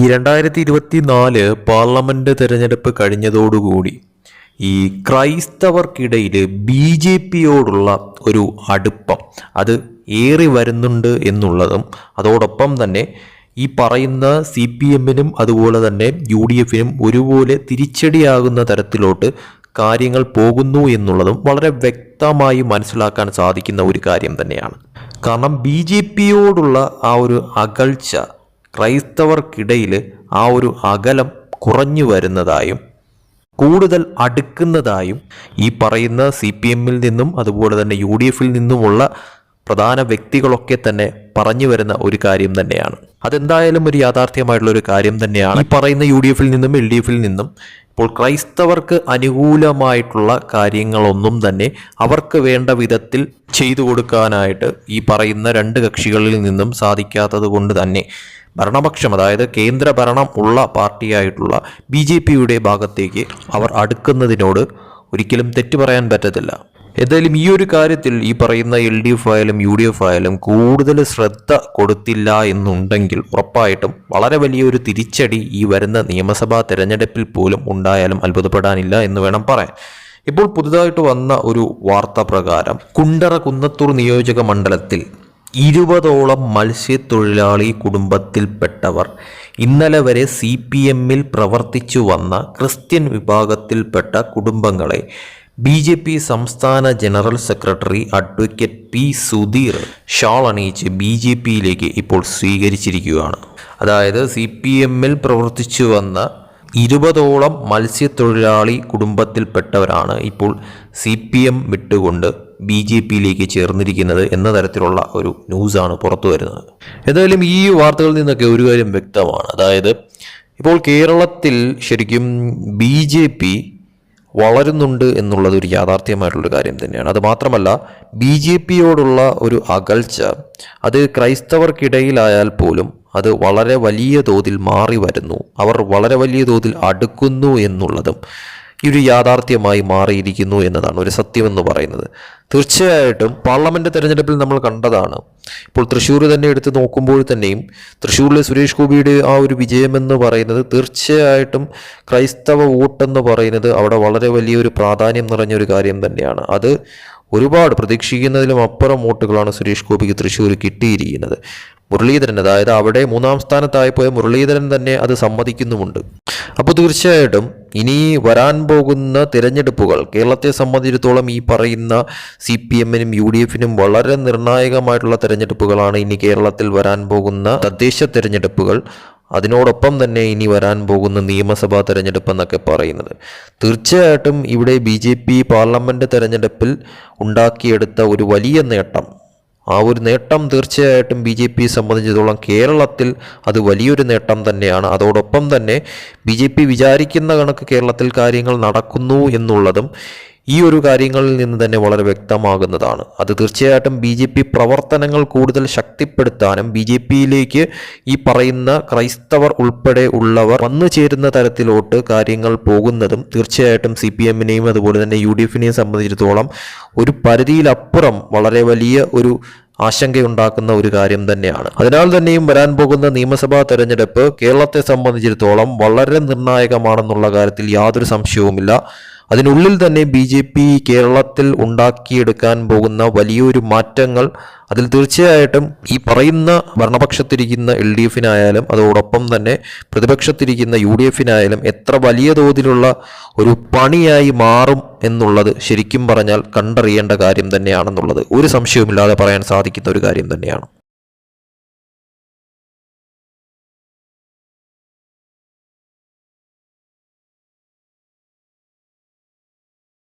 ഈ രണ്ടായിരത്തി ഇരുപത്തി നാല് പാർലമെന്റ് തിരഞ്ഞെടുപ്പ് കഴിഞ്ഞതോടുകൂടി ഈ ക്രൈസ്തവർക്കിടയിൽ ബി ജെ പിയോടുള്ള ഒരു അടുപ്പം അത് ഏറി വരുന്നുണ്ട് എന്നുള്ളതും അതോടൊപ്പം തന്നെ ഈ പറയുന്ന സി പി എമ്മിനും അതുപോലെ തന്നെ യു ഡി എഫിനും ഒരുപോലെ തിരിച്ചടിയാകുന്ന തരത്തിലോട്ട് കാര്യങ്ങൾ പോകുന്നു എന്നുള്ളതും വളരെ വ്യക്തമായി മനസ്സിലാക്കാൻ സാധിക്കുന്ന ഒരു കാര്യം തന്നെയാണ്. കാരണം ബി ജെ പിയോടുള്ള ആ ഒരു അകൽച്ച ക്രൈസ്തവർക്കിടയിൽ ആ ഒരു അകലം കുറഞ്ഞു വരുന്നതായും കൂടുതൽ അടുക്കുന്നതായും ഈ പറയുന്ന സി പി എമ്മിൽ നിന്നും അതുപോലെ തന്നെ യു ഡി എഫിൽ നിന്നുമുള്ള പ്രധാന വ്യക്തികളൊക്കെ തന്നെ പറഞ്ഞു വരുന്ന ഒരു കാര്യം തന്നെയാണ്. അതെന്തായാലും ഒരു യാഥാർത്ഥ്യമായിട്ടുള്ള ഒരു കാര്യം തന്നെയാണ്. ഈ പറയുന്ന യു ഡി എഫിൽ നിന്നും എൽ ഡി എഫിൽ നിന്നും ഇപ്പോൾ ക്രൈസ്തവർക്ക് അനുകൂലമായിട്ടുള്ള കാര്യങ്ങളൊന്നും തന്നെ അവർക്ക് വേണ്ട വിധത്തിൽ ചെയ്തു കൊടുക്കാനായിട്ട് ഈ പറയുന്ന രണ്ട് കക്ഷികളിൽ നിന്നും സാധിക്കാത്തത് കൊണ്ട് തന്നെ ഭരണപക്ഷം അതായത് കേന്ദ്ര ഭരണം ഉള്ള പാർട്ടിയായിട്ടുള്ള ബി ജെ പിയുടെ ഭാഗത്തേക്ക് അവർ അടുക്കുന്നതിനോട് ഒരിക്കലും തെറ്റ് പറയാൻ പറ്റത്തില്ല. എന്തായാലും ഈ ഒരു കാര്യത്തിൽ ഈ പറയുന്ന എൽ ഡി എഫ് ആയാലും യു ഡി എഫ് ആയാലും കൂടുതൽ ശ്രദ്ധ കൊടുത്തില്ല എന്നുണ്ടെങ്കിൽ ഉറപ്പായിട്ടും വളരെ വലിയൊരു തിരിച്ചടി ഈ വരുന്ന നിയമസഭാ തെരഞ്ഞെടുപ്പിൽ പോലും ഉണ്ടായാലും അത്ഭുതപ്പെടാനില്ല എന്ന് വേണം പറയാൻ. ഇപ്പോൾ പുതുതായിട്ട് വന്ന ഒരു വാർത്ത പ്രകാരം കുണ്ടറ കുന്നത്തൂർ നിയോജക മണ്ഡലത്തിൽ ഇരുപതോളം മത്സ്യത്തൊഴിലാളി കുടുംബത്തിൽപ്പെട്ടവർ ഇന്നലെ വരെ സി പി എമ്മിൽ പ്രവർത്തിച്ചു വന്ന ക്രിസ്ത്യൻ വിഭാഗത്തിൽപ്പെട്ട കുടുംബങ്ങളെ ബി ജെ പി സംസ്ഥാന general secretary advocate P Sudheer shawl അണിയിച്ച് B J പിയിലേക്ക് ഇപ്പോൾ സ്വീകരിച്ചിരിക്കുകയാണ്. അതായത് സി പി എമ്മിൽ പ്രവർത്തിച്ചു വന്ന ഇരുപതോളം മത്സ്യത്തൊഴിലാളി കുടുംബത്തിൽപ്പെട്ടവരാണ് ഇപ്പോൾ സി പി എം വിട്ടുകൊണ്ട് ബി ജെ പിയിലേക്ക് ചേർന്നിരിക്കുന്നത് എന്ന തരത്തിലുള്ള ഒരു ന്യൂസാണ് പുറത്തു വരുന്നത്. എന്തായാലും ഈ വാർത്തകളിൽ നിന്നൊക്കെ ഒരു കാര്യം വ്യക്തമാണ്. അതായത് ഇപ്പോൾ കേരളത്തിൽ ശരിക്കും ബി ജെ പി വളരുന്നുണ്ട് എന്നുള്ളത് ഒരു യാഥാർത്ഥ്യമായിട്ടുള്ളൊരു കാര്യം തന്നെയാണ്. അത് മാത്രമല്ല ബി ജെ പിയോടുള്ള ഒരു അകൽച്ച അത് ക്രൈസ്തവർക്കിടയിലായാൽ പോലും അത് വളരെ വലിയ തോതിൽ മാറി വരുന്നു. അവർ വളരെ വലിയ തോതിൽ അടുക്കുന്നു എന്നുള്ളതും ഈ ഒരു യാഥാർത്ഥ്യമായി മാറിയിരിക്കുന്നു എന്നതാണ് ഒരു സത്യമെന്ന് പറയുന്നത്. തീർച്ചയായിട്ടും പാർലമെന്റ് തെരഞ്ഞെടുപ്പിൽ നമ്മൾ കണ്ടതാണ്. ഇപ്പോൾ തൃശ്ശൂർ തന്നെ എടുത്ത് നോക്കുമ്പോൾ തന്നെയും തൃശ്ശൂരിലെ സുരേഷ് ഗോപിയുടെ ആ ഒരു വിജയമെന്ന് പറയുന്നത് തീർച്ചയായിട്ടും ക്രൈസ്തവ വോട്ടെന്ന് പറയുന്നത് അവിടെ വളരെ വലിയൊരു പ്രാധാന്യം നിറഞ്ഞൊരു കാര്യം തന്നെയാണ്. അത് ഒരുപാട് പ്രതീക്ഷിക്കുന്നതിലും അപ്പുറം വോട്ടുകളാണ് സുരേഷ് ഗോപിക്ക് തൃശ്ശൂർ കിട്ടിയിരിക്കുന്നത്. മുരളീധരൻ അതായത് അവിടെ മൂന്നാം സ്ഥാനത്തായി പോയ മുരളീധരൻ തന്നെ അത് സമ്മതിക്കുന്നുമുണ്ട്. അപ്പോൾ തീർച്ചയായിട്ടും ഇനി വരാൻ പോകുന്ന തിരഞ്ഞെടുപ്പുകൾ കേരളത്തെ സംബന്ധിച്ചിടത്തോളം ഈ പറയുന്ന സി പി എമ്മിനും യു ഡി എഫിനും വളരെ നിർണായകമായിട്ടുള്ള തിരഞ്ഞെടുപ്പുകളാണ് ഇനി കേരളത്തിൽ വരാൻ പോകുന്ന തദ്ദേശ തിരഞ്ഞെടുപ്പുകൾ. അതിനോടൊപ്പം തന്നെ ഇനി വരാൻ പോകുന്ന നിയമസഭാ തെരഞ്ഞെടുപ്പ് എന്നൊക്കെ പറയുന്നത്. തീർച്ചയായിട്ടും ഇവിടെ ബി ജെ പി പാർലമെന്റ് തെരഞ്ഞെടുപ്പിൽ ഉണ്ടാക്കിയെടുത്ത ഒരു വലിയ നേട്ടം ആ ഒരു നേട്ടം തീർച്ചയായിട്ടും ബി ജെ പിയെ സംബന്ധിച്ചിടത്തോളം കേരളത്തിൽ അത് വലിയൊരു നേട്ടം തന്നെയാണ്. അതോടൊപ്പം തന്നെ ബി ജെ പി വിചാരിക്കുന്ന കണക്ക് കേരളത്തിൽ കാര്യങ്ങൾ നടക്കുന്നു എന്നുള്ളതും ഈ ഒരു കാര്യങ്ങളിൽ നിന്ന് തന്നെ വളരെ വ്യക്തമാകുന്നതാണ്. അത് തീർച്ചയായിട്ടും ബി ജെ പി പ്രവർത്തനങ്ങൾ കൂടുതൽ ശക്തിപ്പെടുത്താനും ബി ജെ പിയിലേക്ക് ഈ പറയുന്ന ക്രൈസ്തവർ ഉൾപ്പെടെ ഉള്ളവർ വന്നു ചേരുന്ന തരത്തിലോട്ട് കാര്യങ്ങൾ പോകുന്നതും തീർച്ചയായിട്ടും സി പി എമ്മിനെയും അതുപോലെ തന്നെ യു ഡി എഫിനെയും സംബന്ധിച്ചിടത്തോളം ഒരു പരിധിയിലപ്പുറം വളരെ വലിയ ഒരു ആശങ്കയുണ്ടാക്കുന്ന ഒരു കാര്യം തന്നെയാണ്. അതിനാൽ തന്നെയും വരാൻ പോകുന്ന നിയമസഭാ തെരഞ്ഞെടുപ്പ് കേരളത്തെ സംബന്ധിച്ചിടത്തോളം വളരെ നിർണായകമാണെന്നുള്ള കാര്യത്തിൽ യാതൊരു സംശയവുമില്ല. അതിനുള്ളിൽ തന്നെ ബി ജെ പി കേരളത്തിൽ ഉണ്ടാക്കിയെടുക്കാൻ പോകുന്ന വലിയൊരു മാറ്റങ്ങൾ അതിൽ തീർച്ചയായിട്ടും ഈ പറയുന്ന ഭരണപക്ഷത്തിരിക്കുന്ന എൽ ഡി എഫിനായാലും അതോടൊപ്പം തന്നെ പ്രതിപക്ഷത്തിരിക്കുന്ന യു ഡി എഫിനായാലും എത്ര വലിയ തോതിലുള്ള ഒരു പണിയായി മാറും എന്നുള്ളത് ശരിക്കും പറഞ്ഞാൽ കണ്ടറിയേണ്ട കാര്യം തന്നെയാണെന്നുള്ളത്. ഒരു സംശയവുമില്ലാതെ പറയാൻ സാധിക്കുന്ന ഒരു കാര്യം തന്നെയാണ്.